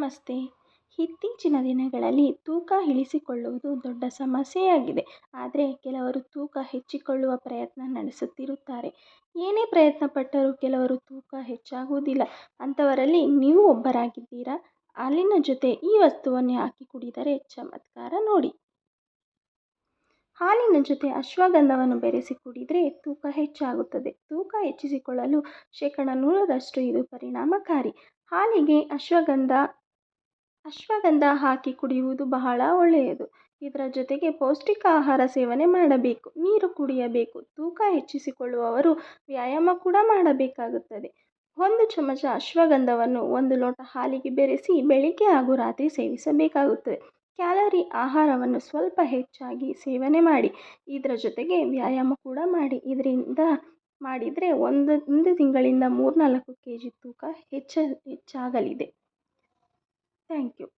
ನಮಸ್ತೆ. ಇತ್ತೀಚಿನ ದಿನಗಳಲ್ಲಿ ತೂಕ ಇಳಿಸಿಕೊಳ್ಳುವುದು ದೊಡ್ಡ ಸಮಸ್ಯೆಯಾಗಿದೆ. ಆದರೆ ಕೆಲವರು ತೂಕ ಹೆಚ್ಚಿಕೊಳ್ಳುವ ಪ್ರಯತ್ನ ನಡೆಸುತ್ತಿರುತ್ತಾರೆ. ಏನೇ ಪ್ರಯತ್ನ ಪಟ್ಟರೂ ಕೆಲವರು ತೂಕ ಹೆಚ್ಚಾಗುವುದಿಲ್ಲ. ಅಂಥವರಲ್ಲಿ ನೀವು ಒಬ್ಬರಾಗಿದ್ದೀರಾ? ಹಾಲಿನ ಜೊತೆ ಈ ವಸ್ತುವನ್ನು ಹಾಕಿ ಕುಡಿದರೆ ಚಮತ್ಕಾರ ನೋಡಿ. ಹಾಲಿನ ಜೊತೆ ಅಶ್ವಗಂಧವನ್ನು ಬೆರೆಸಿ ಕುಡಿದರೆ ತೂಕ ಹೆಚ್ಚಾಗುತ್ತದೆ. ತೂಕ ಹೆಚ್ಚಿಸಿಕೊಳ್ಳಲು ಶೇಕಡ ನೂರರಷ್ಟು ಇದು ಪರಿಣಾಮಕಾರಿ. ಹಾಲಿಗೆ ಅಶ್ವಗಂಧ ಅಶ್ವಗಂಧ ಹಾಕಿ ಕುಡಿಯುವುದು ಬಹಳ ಒಳ್ಳೆಯದು. ಇದರ ಜೊತೆಗೆ ಪೌಷ್ಟಿಕ ಆಹಾರ ಸೇವನೆ ಮಾಡಬೇಕು. ನೀರು ಕುಡಿಯಬೇಕು. ತೂಕ ಹೆಚ್ಚಿಸಿಕೊಳ್ಳುವವರು ವ್ಯಾಯಾಮ ಕೂಡ ಮಾಡಬೇಕಾಗುತ್ತದೆ. ಒಂದು ಚಮಚ ಅಶ್ವಗಂಧವನ್ನು ಒಂದು ಲೋಟ ಹಾಲಿಗೆ ಬೆರೆಸಿ ಬೆಳಿಗ್ಗೆ ಹಾಗೂ ರಾತ್ರಿ ಸೇವಿಸಬೇಕಾಗುತ್ತದೆ. ಕ್ಯಾಲರಿ ಆಹಾರವನ್ನು ಸ್ವಲ್ಪ ಹೆಚ್ಚಾಗಿ ಸೇವನೆ ಮಾಡಿ, ಇದರ ಜೊತೆಗೆ ವ್ಯಾಯಾಮ ಕೂಡ ಮಾಡಿ, ಇದರಿಂದ ಮಾಡಿದರೆ ಒಂದು ಒಂದು ತಿಂಗಳಿಂದ ಮೂರ್ನಾಲ್ಕು ಕೆ ಜಿ ತೂಕ ಹೆಚ್ಚ, ಹೆಚ್ಚಾಗಲಿದೆ. Thank you.